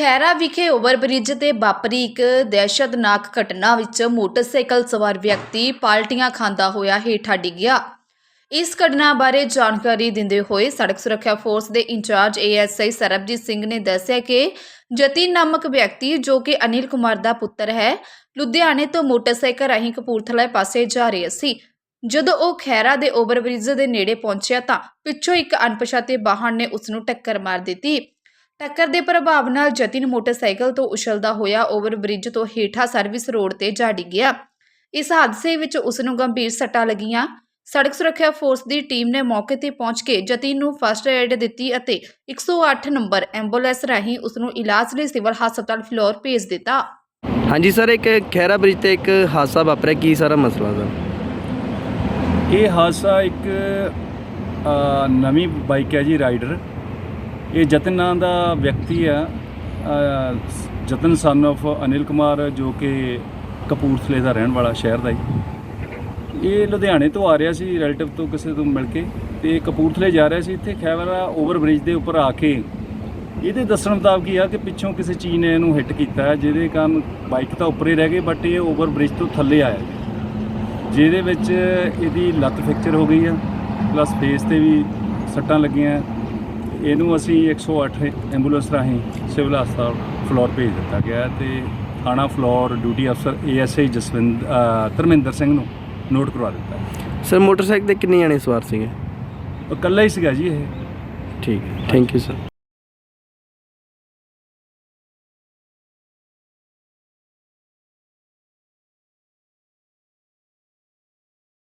ਖੈਰਾ ਵਿਖੇ ਓਵਰਬ੍ਰਿਜ ਤੇ ਵਾਪਰੀ ਇੱਕ ਦਹਿਸ਼ਤਨਾਕ ਘਟਨਾ ਵਿੱਚ ਮੋਟਰਸਾਈਕਲ ਸਵਾਰ ਵਿਅਕਤੀ ਪਾਲਟੀਆਂ ਖਾਂਦਾ ਹੋਇਆ ਹੇਠਾਂ ਡਿੱਗਿਆ। ਇਸ ਘਟਨਾ ਬਾਰੇ ਜਾਣਕਾਰੀ ਦਿੰਦੇ ਹੋਏ ਸੜਕ ਸੁਰੱਖਿਆ ਫੋਰਸ ਦੇ ਇੰਚਾਰਜ ਏਐਸਆਈ ਸਰਬਜੀਤ ਸਿੰਘ ਨੇ ਦੱਸਿਆ ਕਿ ਜਤਿਨ ਨਾਮਕ ਵਿਅਕਤੀ, ਜੋ ਕਿ ਅਨਿਲ ਕੁਮਾਰ ਦਾ ਪੁੱਤਰ ਹੈ, ਲੁਧਿਆਣੇ ਤੋਂ ਮੋਟਰਸਾਈਕਲ ਰਾਹੀਂ ਕਪੂਰਥਲਾ ਪਾਸੇ ਜਾ ਰਿਹਾ ਸੀ। ਜਦੋਂ ਉਹ ਖੈਰਾ ਦੇ ਓਵਰਬ੍ਰਿਜ ਦੇ ਨੇੜੇ ਪਹੁੰਚਿਆ ਤਾਂ ਪਿੱਛੋਂ ਇੱਕ ਅਣਪਛਾਤੇ ਵਾਹਨ ਨੇ ਉਸ ਨੂੰ ਟੱਕਰ ਮਾਰ ਦਿੱਤੀ। ਟੱਕਰ ਦੇ ਪ੍ਰਭਾਵ ਨਾਲ ਜਤਿਨ ਮੋਟਰਸਾਈਕਲ ਤੋਂ ਉਛਲਦਾ ਹੋਇਆ ਓਵਰਬ੍ਰਿਜ ਤੋਂ ਹੇਠਾਂ ਸਰਵਿਸ ਰੋਡ ਤੇ ਜਾ ਡਿੱਗਿਆ। ਇਸ ਹਾਦਸੇ ਵਿੱਚ ਉਸ ਨੂੰ ਗੰਭੀਰ ਸੱਟਾਂ ਲੱਗੀਆਂ। ਸੜਕ ਸੁਰੱਖਿਆ ਫੋਰਸ ਦੀ ਟੀਮ ਨੇ ਮੌਕੇ ਤੇ ਪਹੁੰਚ ਕੇ ਜਤਿਨ ਨੂੰ ਫਸਟ ਏਡ ਦਿੱਤੀ ਅਤੇ 108 ਨੰਬਰ ਐਂਬੂਲੈਂਸ ਰਾਹੀਂ ਉਸ ਨੂੰ ਇਲਾਜ ਲਈ ਸਿਵਲ ਹਸਪਤਾਲ ਫਲੋਰ ਭੇਜ ਦਿੱਤਾ। ਹਾਂਜੀ ਸਰ ਇੱਕ ਖੈਰਾ ਬ੍ਰਿਜ ਤੇ ਇੱਕ ਹਾਦਸਾ ਵਾਪਰਿਆ। ਕੀ ਸਾਰਾ ਮਸਲਾ ਸਰ? ਇਹ ਹਾਦਸਾ ਇੱਕ ਅ, ਨਵੀਂ ਬਾਈਕ ਹੈ ਜੀ ਰਾਈਡਰ। ਇਹ ਜਤਨ ਨਾਂ ਦਾ ਵਿਅਕਤੀ ਆ ਜਤਨ ਸਨ of ਅਨਿਲ ਕੁਮਾਰ, ਜੋ ਕਿ ਕਪੂਰਥਲੇ ਦਾ ਰਹਿਣ ਵਾਲਾ ਸ਼ਹਿਰ ਦਾ ਹੀ। ਇਹ ਲੁਧਿਆਣੇ ਤੋਂ ਆ ਰਿਹਾ ਸੀ ਰਿਲੇਟਿਵ ਤੋਂ ਕਿਸੇ ਤੋਂ ਮਿਲ ਕੇ ਤੇ ਕਪੂਰਥਲੇ ਜਾ ਰਿਹਾ ਸੀ। ਇੱਥੇ ਖੈਵਰਾ ਓਵਰਬ੍ਰਿਜ ਦੇ ਉੱਪਰ ਆ ਕੇ ਇਹਦੇ ਦੱਸਣ ਮੁਤਾਬਕ ਇਹ ਆ ਕਿ ਪਿੱਛੋਂ ਕਿਸੇ ਚੀਜ਼ ਨੇ ਇਹਨੂੰ ਹਿੱਟ ਕੀਤਾ, ਜਿਹਦੇ ਕਾਰਨ ਬਾਈਕ ਤਾਂ ਉੱਪਰ ਹੀ ਰਹਿ ਗਈ ਬਟ ਇਹ ਓਵਰਬ੍ਰਿਜ ਤੋਂ ਥੱਲੇ ਆਇਆ। ਜਿਹਦੇ ਵਿੱਚ ਇਹਦੀ ਲੱਤ ਫ੍ਰੈਕਚਰ ਹੋ ਗਈ ਆ ਪਲੱਸ ਫੇਸ ਤੇ ਵੀ ਸੱਟਾਂ ਲੱਗੀਆਂ। ਇਹਨੂੰ ਅਸੀਂ 108 ਐਂਬੂਲੈਂਸ ਰਾਹੀਂ ਸਿਵਲ ਹਸਪਤਾਲ ਫਲੋਰ ਭੇਜ ਦਿੱਤਾ ਗਿਆ ਤੇ ਥਾਣਾ ਫਲੋਰ ਡਿਊਟੀ ਅਫਸਰ ਏਐਸਆਈ ਜਸਵਿੰਦ ਧਰਮਿੰਦਰ ਸਿੰਘ ਨੂੰ ਨੋਟ ਕਰਵਾ ਦਿੱਤਾ। ਸਰ ਮੋਟਰਸਾਈਕਲ ਤੇ ਕਿੰਨੇ ਜਣੇ ਸਵਾਰ ਸੀਗੇ? ਉਹ ਇਕੱਲਾ ਹੀ ਸੀਗਾ ਜੀ ਇਹ। ਠੀਕ ਹੈ ਥੈਂਕ ਯੂ ਸਰ।